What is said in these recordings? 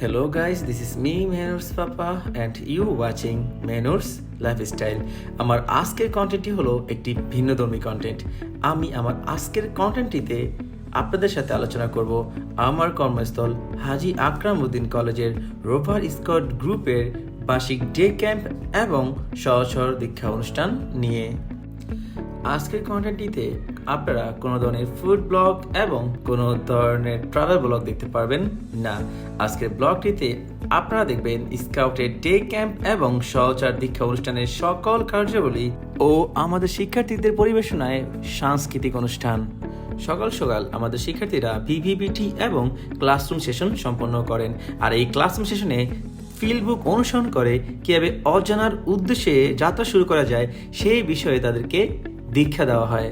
Hello guys, this is me Menors Papa and you watching Menors Lifestyle. আমার আজকের কন্টেন্টটি হলো একটি ভিন্নধর্মী কন্টেন্ট আমি আমার আজকের কন্টেন্টটিতে আপনাদের সাথে আলোচনা করব আমার কর্মস্থল হাজি আকরাম উদ্দিন কলেজের রোভার স্কট গ্রুপের বার্ষিক ডে ক্যাম্প এবং সহসর দীক্ষা অনুষ্ঠান নিয়ে। আজকের কন্টেন্টটিতে আপনারা কোনো ধরনের ফুড ব্লগ এবং কোনো ধরনের ট্রাভেল ব্লগ দেখতে পারবেন না। আজকের ব্লগটিতে আপনারা দেখবেন স্কাউটের ডে ক্যাম্প এবং সহচার দীক্ষা অনুষ্ঠানের সকল কার্যাবলী ও আমাদের শিক্ষার্থীদের পরিবেশনায় সাংস্কৃতিক অনুষ্ঠান। সকাল সকাল আমাদের শিক্ষার্থীরা ভিভিবিটি এবং ক্লাসরুম সেশন সম্পন্ন করেন। আর এই ক্লাসরুম সেশনে ফিল্ড বুক অনুসরণ করে কীভাবে অজানার উদ্দেশ্যে যাত্রা শুরু করা যায় সেই বিষয়ে তাদেরকে দীক্ষা দেওয়া হয়।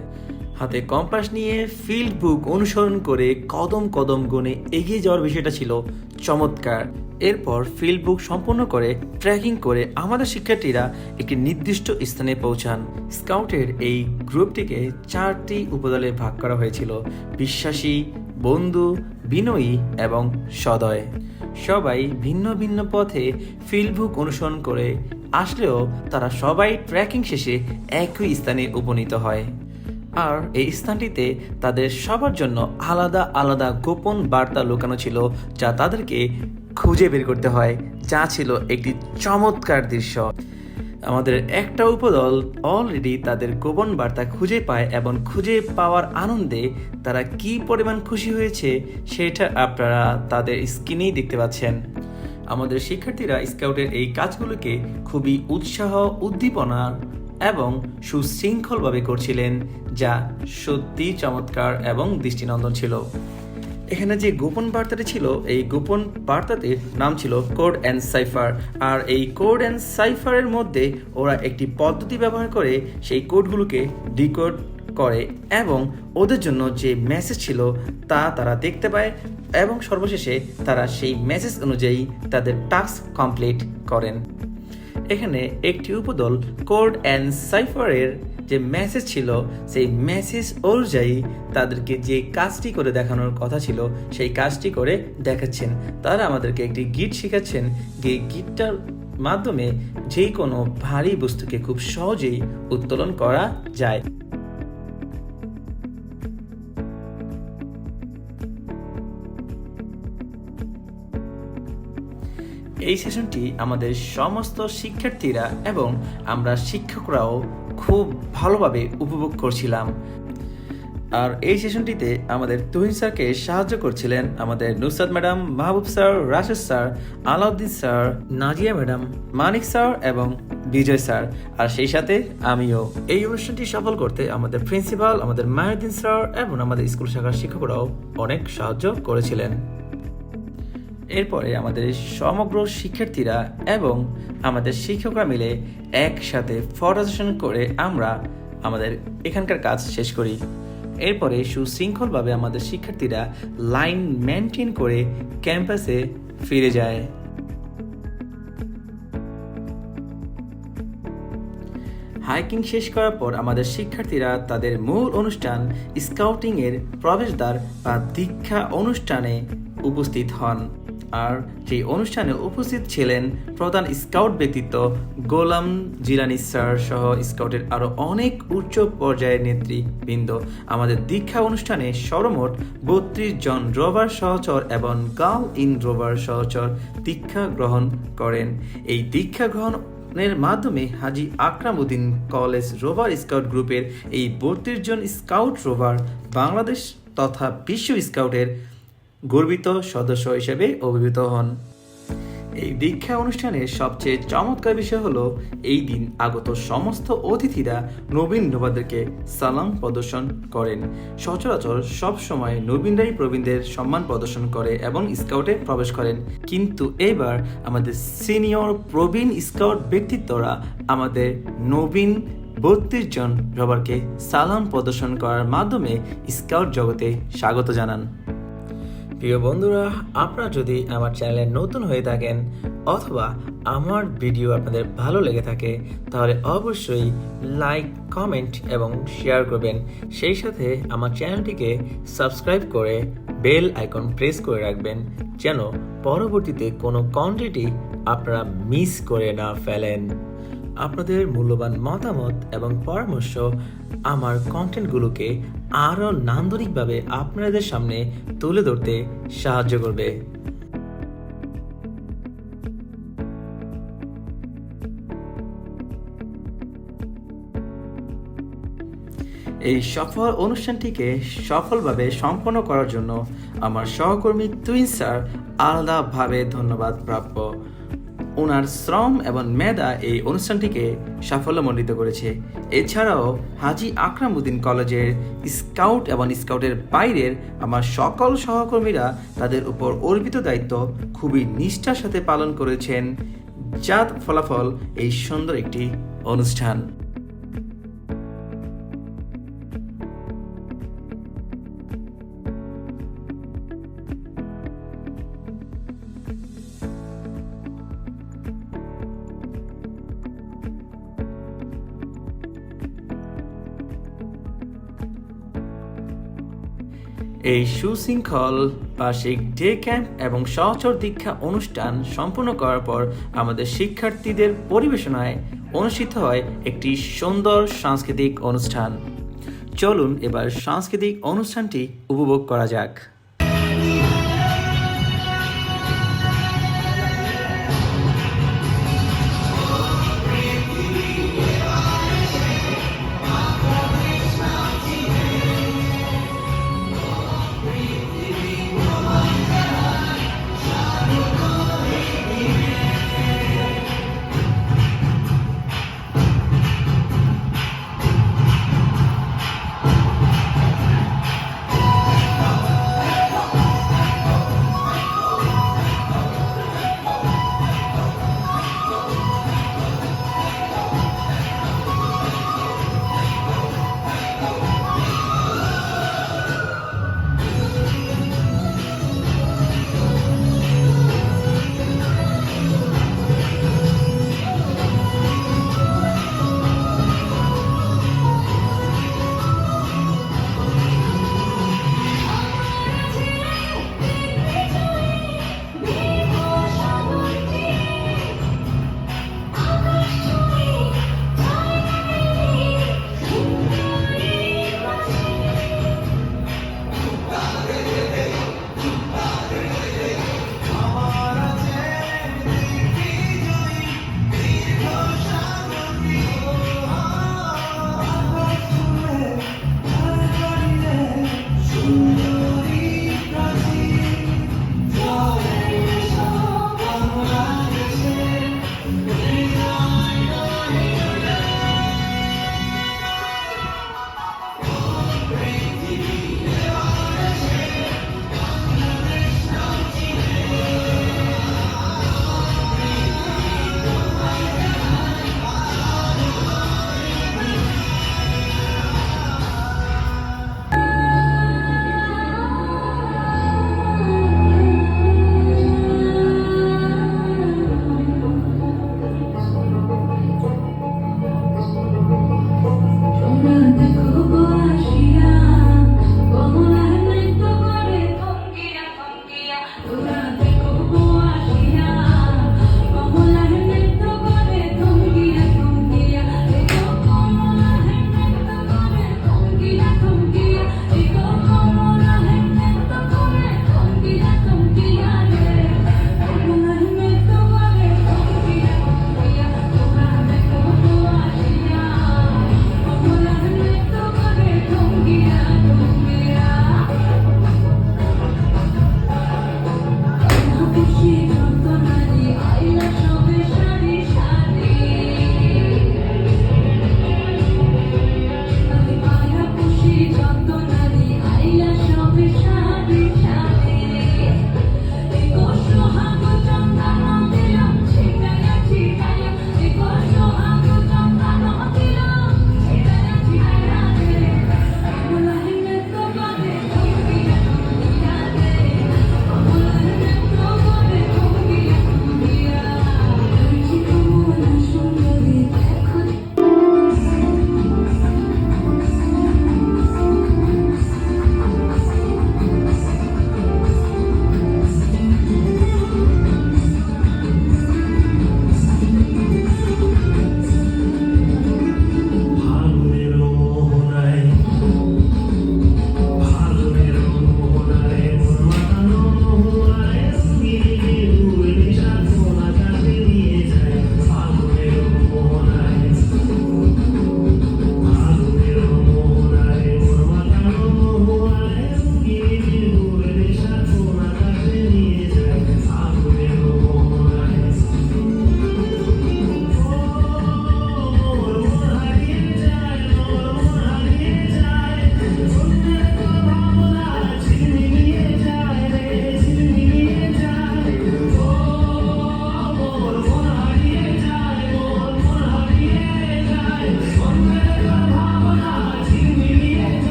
হাতে কম্পাস নিয়ে ফিল্ড বুক অনুসরণ করে কদম কদম গুণে এগিয়ে যাওয়ার বিষয়টা ছিল চমৎকার। এরপর ফিল্ড বুক সম্পন্ন করে ট্রেকিং করে আমাদের শিক্ষার্থীরা একটি নির্দিষ্ট স্থানে পৌঁছান। স্কাউটের এই গ্রুপটিকে চারটি উপদলে ভাগ করা হয়েছিল, বিশ্বাসী, বন্ধু, বিনয়ী এবং সদয়। সবাই ভিন্ন ভিন্ন পথে ফিল্ড বুক অনুসরণ করে, আসলেও তারা সবাই ট্রেকিং শেষে একই স্থানে উপনীত হয়। আর এই স্থানটিতে তাদের সবার জন্য আলাদা আলাদা গোপন বার্তা লুকানো ছিল যা তাদেরকে খুঁজে বের করতে হয়, যা ছিল একটি চমৎকার দৃশ্য। আমাদের একটা উপদল অলরেডি তাদের গোপন বার্তা খুঁজে পায় এবং খুঁজে পাওয়ার আনন্দে তারা কি পরিমাণ খুশি হয়েছে সেটা আপনারা তাদের স্ক্রিনেই দেখতে পাচ্ছেন। আমাদের শিক্ষার্থীরা স্কাউটের এই কাজগুলোকে খুবই উৎসাহ, উদ্দীপনা এবং সুশৃঙ্খলভাবে করছিলেন, যা সত্যি চমৎকার এবং দৃষ্টিনন্দন ছিল। এখানে যে গোপন বার্তাটি ছিল, এই গোপন বার্তাটির নাম ছিল কোড অ্যান্ড সাইফার। আর এই কোড অ্যান্ড সাইফারের মধ্যে ওরা একটি পদ্ধতি ব্যবহার করে সেই কোডগুলোকে ডিকোড করে এবং ওদের জন্য যে মেসেজ ছিল তা তারা দেখতে পায় এবং সর্বশেষে তারা সেই মেসেজ অনুযায়ী তাদের টাস্ক কমপ্লিট করেন। এখানে একটি উপদল কোড অ্যান্ড সাইফারের যে মেসেজ ছিল, সেই মেসেজ অনুযায়ী তাদেরকে যে কাজটি করে দেখানোর কথা ছিল, সেই কাজটি করে দেখাচ্ছেন। তারা আমাদেরকে একটি গিট শেখাচ্ছেন। যে গিটটার মাধ্যমে যে কোনো ভারী বস্তুকে খুব সহজেই উত্তোলন করা যায়। এই সেশনটি আমাদের সমস্ত শিক্ষার্থীরা এবং আমরা শিক্ষকরাও খুব ভালোভাবে উপভোগ করছিলাম। আর এই সেশনটিতে আমাদের তুহিন স্যারকে সাহায্য করছিলেন আমাদের Nusrat madam, Mahbub sir, Rashed sir, Alauddin sir, Nazia madam, Manik sir এবং বিজয় স্যার। আর সেই সাথে আমিও। এই অনুষ্ঠানটি সফল করতে আমাদের প্রিন্সিপাল, আমাদের মাহিউদ্দিন স্যার এবং আমাদের স্কুল শাখার শিক্ষকরাও অনেক সাহায্য করেছিলেন। এরপরে আমাদের সমগ্র শিক্ষার্থীরা এবং আমাদের শিক্ষকরা মিলে একসাথে ফটো করে আমরা আমাদের এখানকার কাজ শেষ করি। এরপরে সুশৃঙ্খলভাবে আমাদের শিক্ষার্থীরা লাইন মেনটেন করে ক্যাম্পাসে ফিরে যায়। হাইকিং শেষ করার পর আমাদের শিক্ষার্থীরা তাদের মূল অনুষ্ঠান স্কাউটিংয়ের প্রবেশদ্বার বা দীক্ষা অনুষ্ঠানে উপস্থিত হন। আর সেই অনুষ্ঠানে উপস্থিত ছিলেন প্রধান স্কাউট ব্যক্তিত্ব গোলাম জিলানি স্যার সহ স্কাউটের আরও অনেক উচ্চ পর্যায়ের নেতৃবৃন্দ। আমাদের দীক্ষা অনুষ্ঠানে সর্বমোট বত্রিশ জন রোভার সহচর এবং গার্ল ইন রোভার সহচর দীক্ষা গ্রহণ করেন। এই দীক্ষা গ্রহণ এর মাধ্যমে Haji Akramuddin college rover scout গ্রুপের এই বত্রিশ জন স্কাউট রোভার বাংলাদেশ তথা বিশ্ব স্কাউটের গর্বিত সদস্য হিসেবে অভিভূত হন। এই দীক্ষা অনুষ্ঠানের সবচেয়ে চমৎকার বিষয় হলো, এই দিন আগত সমস্ত অতিথিরা নবীন নবাদেরকে সালাম প্রদর্শন করেন। সচরাচর সব সময় নবীনরাই প্রবীণদের সম্মান প্রদর্শন করে এবং স্কাউটে প্রবেশ করেন। কিন্তু এবার আমাদের সিনিয়র প্রবীণ স্কাউট ব্যক্তিত্বরা আমাদের নবীন বত্রিশ জন রবারকে সালাম প্রদর্শন করার মাধ্যমে স্কাউট জগতে স্বাগত জানান। প্রিয় বন্ধুরা, আপনারা যদি আমার চ্যানেলে নতুন হয়ে থাকেন অথবা আমার ভিডিও আপনাদের ভালো লেগে থাকে, তাহলে অবশ্যই লাইক, কমেন্ট এবং শেয়ার করবেন। সেই সাথে আমার চ্যানেলটিকে সাবস্ক্রাইব করে বেল আইকন প্রেস করে রাখবেন, যেন পরবর্তীতে কোনো কন্টেন্টই আপনারা মিস করে না ফেলেন। আপনাদের মূল্যবান মতামত এবং পরামর্শ আমার কন্টেন্টগুলোকে আরও নান্দনিকভাবে আপনাদের সামনে তুলে ধরতে সাহায্য করবে। এই সফল অনুষ্ঠানটিকে সফলভাবে সম্পন্ন করার জন্য আমার সহকর্মী তুইন স্যার আলাদাভাবে ধন্যবাদ প্রাপ্য। ওনার শ্রম এবং মেধা এই অনুষ্ঠানটিকে সাফল্যমণ্ডিত করেছে। এছাড়াও হাজি আকরামউদ্দিন কলেজের স্কাউট এবং স্কাউটের বাইরের আমার সকল সহকর্মীরা তাদের উপর অর্পিত দায়িত্ব খুবই নিষ্ঠার সাথে পালন করেছেন। যার ফলাফল এই সুন্দর একটি অনুষ্ঠান। এই সুশৃঙ্খল, বার্ষিক ডে ক্যাম্প এবং সহচর দীক্ষা অনুষ্ঠান সম্পূর্ণ করার পর আমাদের শিক্ষার্থীদের পরিবেশনায় অনুষ্ঠিত হয় একটি সুন্দর সাংস্কৃতিক অনুষ্ঠান। চলুন এবার সাংস্কৃতিক অনুষ্ঠানটি উপভোগ করা যাক।